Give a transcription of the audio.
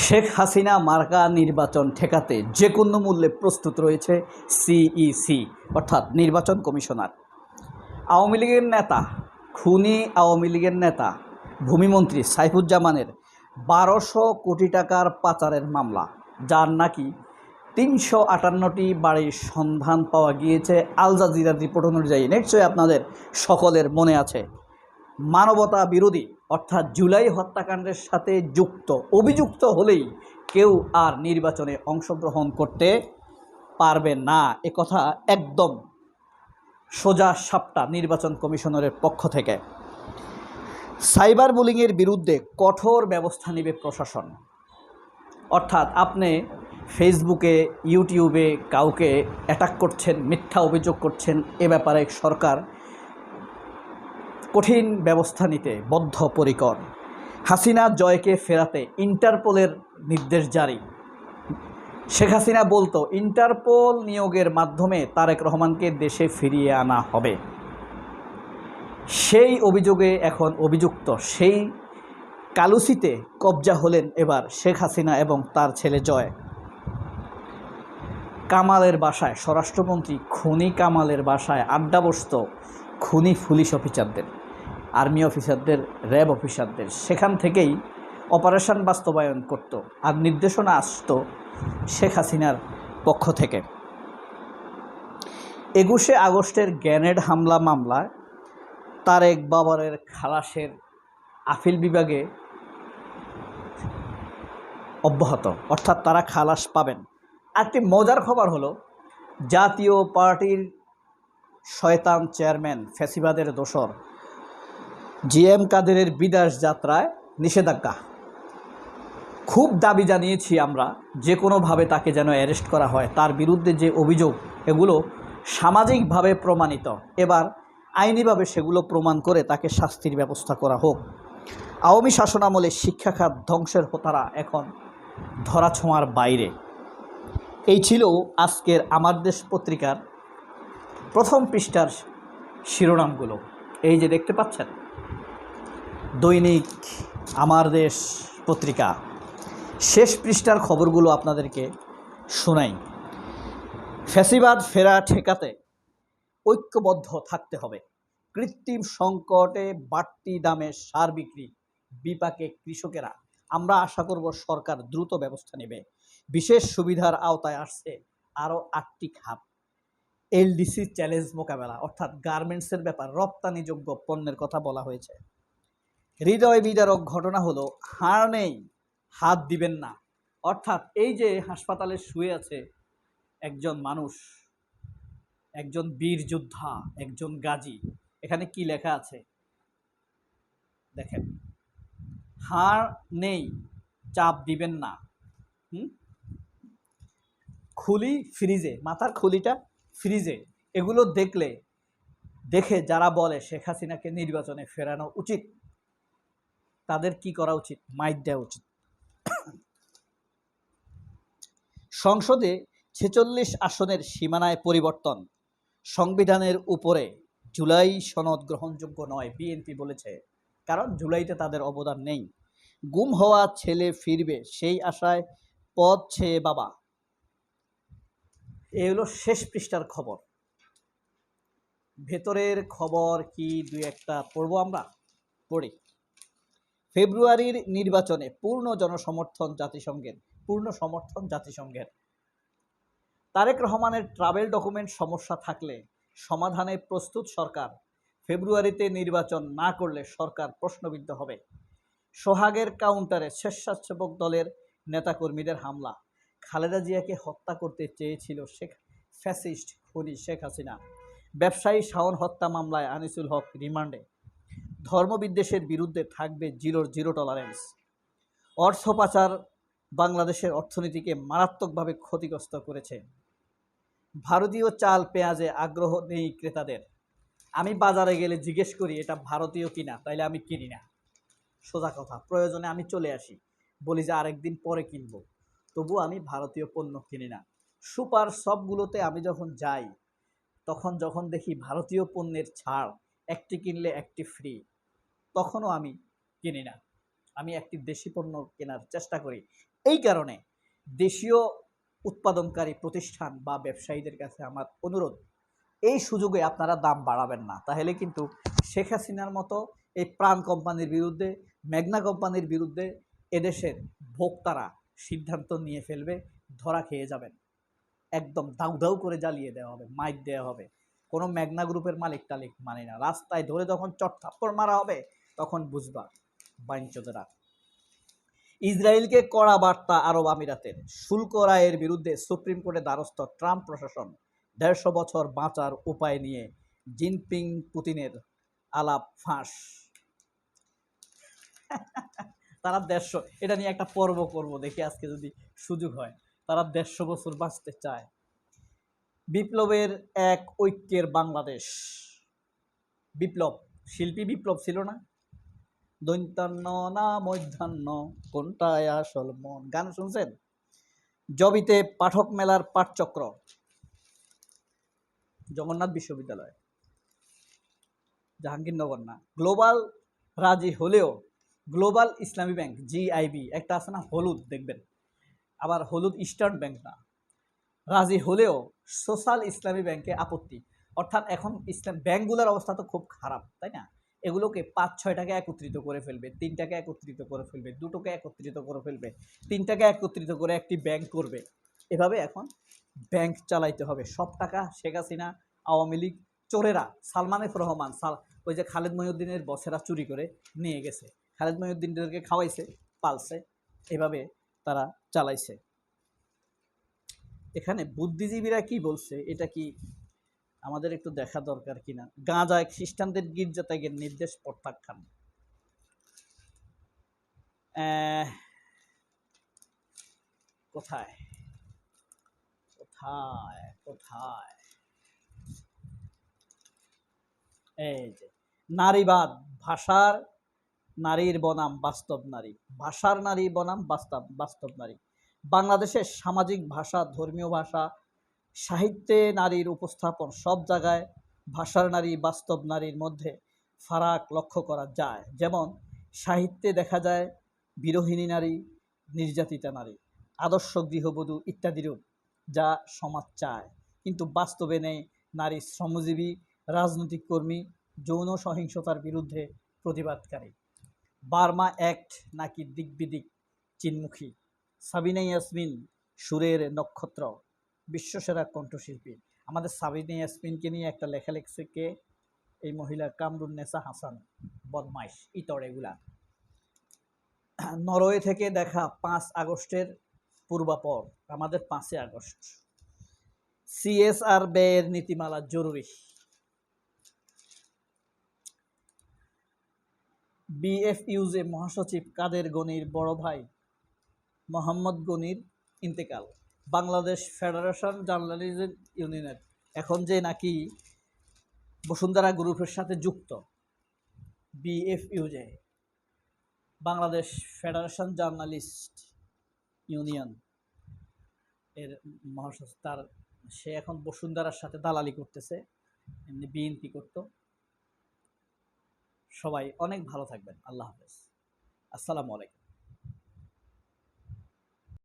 শেখ হাসিনা মার্কা নির্বাচন ঠেকাতে যে কোনো মূল্যে প্রস্তুত রয়েছে সিইসি অর্থাৎ নির্বাচন কমিশনার। আওয়ামী লীগের নেতা, খুনি আওয়ামী লীগের নেতা, ভূমিমন্ত্রী সাইফুজ্জামানের বারোশো কোটি টাকার পাচারের মামলা, যার নাকি তিনশো আটান্নটি বাড়ির সন্ধান পাওয়া গিয়েছে আল জাজিরার রিপোর্ট অনুযায়ী। নিশ্চয়ই আপনাদের সকলের মনে আছে। মানবতা বিরোধী, অর্থাৎ জুলাই হত্যাকাণ্ডের সাথে যুক্ত, অভিযুক্ত হলেই কেউ আর নির্বাচনে অংশগ্রহণ করতে পারবে না। এ কথা একদম সোজা সাপটা নির্বাচন কমিশনারের পক্ষ থেকে। সাইবার বুলিংয়ের বিরুদ্ধে কঠোর ব্যবস্থা নেবে প্রশাসন। অর্থাৎ আপনি ফেসবুকে, ইউটিউবে কাউকে অ্যাটাক করছেন, মিথ্যা অভিযোগ করছেন, এ ব্যাপারে সরকার কঠিন ব্যবস্থা নিতে বদ্ধপরিকর। হাসিনা জয়কে ফেরাতে ইন্টারপোলের নির্দেশ জারি। শেখ হাসিনা বলতো, ইন্টারপোল নিয়োগের মাধ্যমে তারেক রহমানকে দেশে ফিরিয়ে আনা হবে। সেই অভিযোগে এখন অভিযুক্ত সেই কালুসিতে কবজা হলেন এবার শেখ হাসিনা এবং তার ছেলে জয়। কামালের বাসায়, স্বরাষ্ট্রমন্ত্রী খুনি কামালের বাসায় আড্ডা বসত খুনি পুলিশ অফিসারদের। আর্মি অফিসারদের, র্যাব অফিসারদের। সেখান থেকেই অপারেশন বাস্তবায়ন করত আর নির্দেশনা আসতো শেখ হাসিনার পক্ষ থেকে। একুশে আগস্টের গ্যানেড হামলা মামলায় তারেক বাবরের খালাসের আপিল বিভাগে অব্যাহত, অর্থাৎ তারা খালাস পাবেন। একটি মজার খবর হলো, জাতীয় পার্টির শয়তান চেয়ারম্যান ফ্যাসিবাদের দোসর জি এম কাদেরের বিদেশ যাত্রায় নিষেধাজ্ঞা। খুব দাবি জানিয়েছি আমরা, যে কোনোভাবে তাকে যেন অ্যারেস্ট করা হয়। তার বিরুদ্ধে যে অভিযোগ, এগুলো সামাজিকভাবে প্রমাণিত। এবার আইনিভাবে সেগুলো প্রমাণ করে তাকে শাস্তির ব্যবস্থা করা হোক। আওয়ামী শাসনামলে শিক্ষা খাত ধ্বংসের হোতারা এখন ধরাছোঁয়ার বাইরে। এই ছিল আজকের আমার দেশ পত্রিকার প্রথম পৃষ্ঠার শিরোনামগুলো। এই যে দেখতে পাচ্ছেন দৈনিক আমার দেশ পত্রিকা। শেষ পৃষ্ঠার খবরগুলো আপনাদেরকে শোনাই। ফ্যাসিবাদ ফেরা ঠেকাতে ঐক্যবদ্ধ থাকতে হবে। কৃত্রিম সংকটে বাড়তি দামে সার বিক্রি বিপাকে কৃষকেরা। আমরা আশা করব সরকার দ্রুত ব্যবস্থা নেবে। বিশেষ সুবিধার আওতায় আসছে আরও আটটি খাত। এলডিসি চ্যালেঞ্জ মোকাবেলা, অর্থাৎ গার্মেন্টসের ব্যাপার রপ্তানিযোগ্য পণ্যের কথা বলা হয়েছে। হৃদয় বিদারক ঘটনা হলো হার নেই, হাত দিবেন না। অর্থাৎ এই যে হাসপাতালে শুয়ে আছে একজন মানুষ, একজন বীর যোদ্ধা, একজন গাজী, এখানে কি লেখা আছে? দেখেন হার নেই, চাপ দিবেন না। হুম? খুলি ফ্রিজে, মাথার খুলিটা ফ্রিজে, এগুলো দেখলে, দেখে যারা বলে শেখ হাসিনাকে নির্বাচনে ফেরানো উচিত তাদের কি করা উচিত? মাইক দেওয়া উচিত। সংসদে ছেচল্লিশ আসনের সীমানায় পরিবর্তন। সংবিধানের উপরে জুলাই সনদ গ্রহণযোগ্য নয়, বিএনপি বলেছে। কারণ জুলাইতে তাদের অবদান নেই। গুম হওয়া ছেলে ফিরবে, সেই আশায় পদ ছেয়ে বাবা। এ হলো শেষ পৃষ্ঠার খবর। ভেতরের খবর কি? দুই একটা পড়ব আমরা? পড়ি। ফেব্রুয়ারির নির্বাচনে পূর্ণ জনসমর্থন জাতিসংঘের, পূর্ণ সমর্থন জাতিসংঘের। তারেক রহমানের ট্রাভেল ডকুমেন্ট সমস্যা থাকলে সমাধানে প্রস্তুত সরকার। ফেব্রুয়ারিতে নির্বাচন না করলে সরকার প্রশ্নবিদ্ধ হবে। সোহাগের কাউন্টারে স্বেচ্ছাসেবক দলের নেতাকর্মীদের হামলা। খালেদা জিয়াকে হত্যা করতে চেয়েছিল শেখ, ফ্যাসিস্ট খুনি শেখ হাসিনা। ব্যবসায়ী শাওন হত্যা মামলায় আনিসুল হক রিমান্ডে। ধর্মবিদ্বেষের বিরুদ্ধে থাকবে জিরোর জিরো টলারেন্স অর্থ পাচার বাংলাদেশের অর্থনীতিকে মারাত্মকভাবে ক্ষতিগ্রস্ত করেছে। ভারতীয় চাল, পেঁয়াজে আগ্রহ নেই ক্রেতাদের। আমি বাজারে গেলে জিজ্ঞেস করি, এটা ভারতীয় কিনা? তাইলে আমি কিনি না। সোজা কথা, প্রয়োজনে আমি চলে আসি। বলি যে, আরেকদিন পরে কিনবো। তবু আমি ভারতীয় পণ্য কিনি না। সুপার শপগুলোতে আমি যখন যাই, তখন যখন দেখি ভারতীয় পণ্যের ছাড়, একটি কিনলে একটি ফ্রি তখনও আমি কিনি না। আমি একটি দেশি পণ্য কেনার চেষ্টা করি। এই কারণে দেশীয় উৎপাদনকারী প্রতিষ্ঠান বা ব্যবসায়ীদের কাছে আমার অনুরোধ, এই সুযোগে আপনারা দাম বাড়াবেন না। তাহলে কিন্তু শেখ হাসিনার মতো এই প্রাণ কোম্পানির বিরুদ্ধে, মেঘনা কোম্পানির বিরুদ্ধে এদেশের ভোক্তারা সিদ্ধান্ত নিয়ে ফেলবে, ধরা খেয়ে যাবেন। একদম দাউ দাউ করে জ্বালিয়ে দেওয়া হবে, মাইক দেওয়া হবে। কোনো মেঘনা গ্রুপের মালিক টালিক মানে না। রাস্তায় ধরে যখন চট থাপ্পড় মারা হবে তখন বুঝবা বাইঞ্চোদেরা ইসরায়েলকে কড়া বার্তা আরব আমিরাতের শুল্ক রায়ের বিরুদ্ধে সুপ্রিম কোর্টে দ্বারস্থ ট্রাম্প প্রশাসন দেড়শো বছর বাঁচার উপায় নিয়ে জিনপিং পুতিনের আলাপ ফাঁস। তারা দেড়শো, এটা নিয়ে একটা পর্ব করব, দেখি আজকে যদি সুযোগ হয়। তারা দেড়শো বছর বাঁচতে চায়। বিপ্লবের এক ঐক্যের বাংলাদেশ। বিপ্লব, শিল্পী বিপ্লব ছিল না। দৈন্তান্ন না মধ্যাহ্ন? কোনটায় আসল মন? গান শুনছেন? জবিতে পাঠক মেলার পাঠচক্র। জগন্নাথ বিশ্ববিদ্যালয়। জাহাঙ্গীরনগর না। গ্লোবাল রাজি হলেও গ্লোবাল ইসলামী ব্যাংক, জিআইবি, একটা আছে না, হলুদ, দেখবেন। আবার হলুদ ইস্টার্ন ব্যাংক না। রাজি হলেও সোশ্যাল ইসলামী ব্যাংকে আপত্তি। অর্থাৎ এখন ইসলাম, ব্যাংকগুলোর অবস্থা তো খুব খারাপ, তাই না? এগুলোকে পাঁচ ছয়টাকে একত্রিত করে ফেলবে, তিনটাকে একত্রিত করে ফেলবে, দুটোকে একত্রিত করে ফেলবে, তিনটাকে একত্রিত করে একটি ব্যাংক করবে। এভাবে এখন ব্যাংক চালাইতে হবে। সব টাকা শেখ হাসিনা, আওয়ামী লীগ, চোরেরা, সালমান এফ রহমান, সাল ওই যে খালেদ মহিউদ্দিনের বসেরা চুরি করে নিয়ে গেছে। খালেদ মহিউদ্দিনদেরকে খাওয়াইছে, পালছে। এভাবে তারা চালাইছে। এখানে বুদ্ধিজীবীরা কি বলছে, এটা কি আমাদের একটু দেখা দরকার কিনা। গাঁজায় খ্রিস্টানদের গির্জা ত্যাগের নির্দেশ প্রত্যাখ্যান। কোথায়? কোথায়? কোথায়? এই যে, নারীবাদ, ভাষার নারীর বনাম বাস্তব নারী। ভাষার নারী বনাম বাস্তব বাস্তব নারী। বাংলাদেশের সামাজিক ভাষা, ধর্মীয় ভাষা সাহিত্যে নারীর উপস্থাপন সব জায়গায়, ভাষার নারী, বাস্তব নারীর মধ্যে ফারাক লক্ষ্য করা যায়। যেমন, সাহিত্যে দেখা যায় বিরোহিণী নারী, নির্যাতিতা নারী, আদর্শ গৃহবধূ ইত্যাদিরূপ যা সমাজ চায়। কিন্তু বাস্তবে নেই নারী শ্রমজীবী, রাজনৈতিক কর্মী, যৌন সহিংসতার বিরুদ্ধে প্রতিবাদকারী। বার্মা অ্যাক্ট নাকি দিকবিদিক চিনমুখী। সাবিনা ইয়াসমিন, সুরের নক্ষত্র। বিশ্বসেরা কণ্ঠশিল্পী। আমাদের সাবিনা ইয়াসমিনকে নিয়ে একটা লেখা লিখছে কে? এই মহিলা কামরুন নেসা হাসান, বদমাইশ, ইতর এগুলা। নরওয়ে থেকে দেখা পাঁচ আগস্টের পূর্বাপর, আমাদের পাঁচই আগস্ট। সিএসআর ব্যয়ের নীতিমালা জরুরি। বিএফইউজে মহাসচিব কাদের গনির বড় ভাই? মোহাম্মদ গনির ইন্তেকাল। বাংলাদেশ ফেডারেশন জার্নালিজম ইউনিয়নের। এখন যে নাকি বসুন্ধরা গ্রুপের সাথে যুক্ত BFUJ, Bangladesh federation journalist union এর মহাসচিব, তার, সে এখন বসুন্ধরার সাথে দালালি করতেছে, এমনি বিএনপি করতো। সবাই অনেক ভালো থাকবেন। আল্লাহ হাফেজ। আসসালামু আলাইকুম।